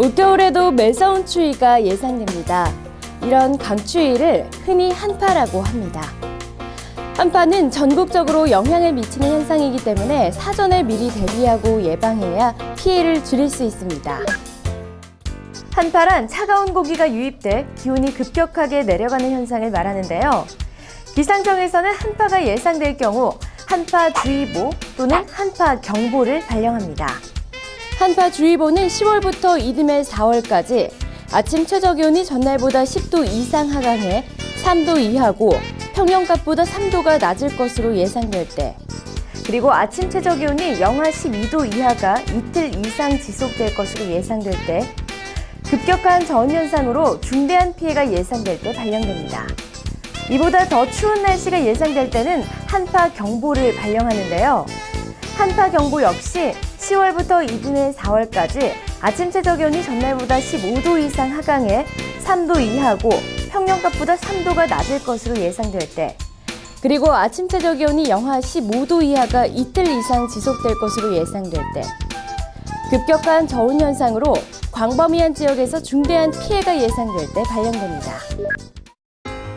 올겨울에도 매서운 추위가 예상됩니다. 이런 강추위를 흔히 한파라고 합니다. 한파는 전국적으로 영향을 미치는 현상이기 때문에 사전에 미리 대비하고 예방해야 피해를 줄일 수 있습니다. 한파란 차가운 공기가 유입돼 기온이 급격하게 내려가는 현상을 말하는데요. 기상청에서는 한파가 예상될 경우 한파주의보 또는 한파경보를 발령합니다. 한파주의보는 10월부터 이듬해 4월까지 아침 최저 기온이 전날보다 10도 이상 하강해 3도 이하고 평년값보다 3도가 낮을 것으로 예상될 때 그리고 아침 최저 기온이 영하 12도 이하가 이틀 이상 지속될 것으로 예상될 때 급격한 저온 현상으로 중대한 피해가 예상될 때 발령됩니다. 이보다 더 추운 날씨가 예상될 때는 한파 경보를 발령하는데요. 한파 경보 역시 10월부터 이듬해 4월까지 아침 최저 기온이 전날보다 15도 이상 하강해 3도 이하고 평년값보다 3도가 낮을 것으로 예상될 때 그리고 아침 최저 기온이 영하 15도 이하가 이틀 이상 지속될 것으로 예상될 때 급격한 저온 현상으로 광범위한 지역에서 중대한 피해가 예상될 때 발령됩니다.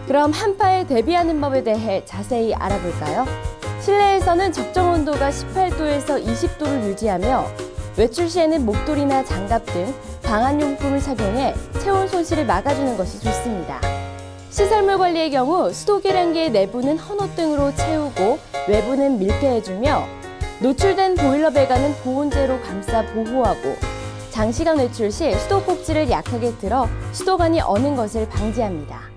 그럼 한파에 대비하는 법에 대해 자세히 알아볼까요? 실내에서는 적정 온도가 18도에서 20도를 유지하며 외출 시에는 목도리나 장갑 등 방한용품을 착용해 체온 손실을 막아주는 것이 좋습니다. 시설물 관리의 경우 수도 계량기의 내부는 헌옷 등으로 채우고 외부는 밀폐 해주며 노출된 보일러 배관은 보온재로 감싸 보호하고 장시간 외출 시 수도 꼭지를 약하게 틀어 수도관이 어는 것을 방지합니다.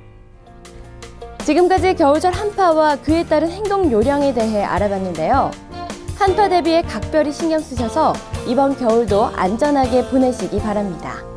지금까지 겨울철 한파와 그에 따른 행동 요령에 대해 알아봤는데요. 한파 대비에 각별히 신경 쓰셔서 이번 겨울도 안전하게 보내시기 바랍니다.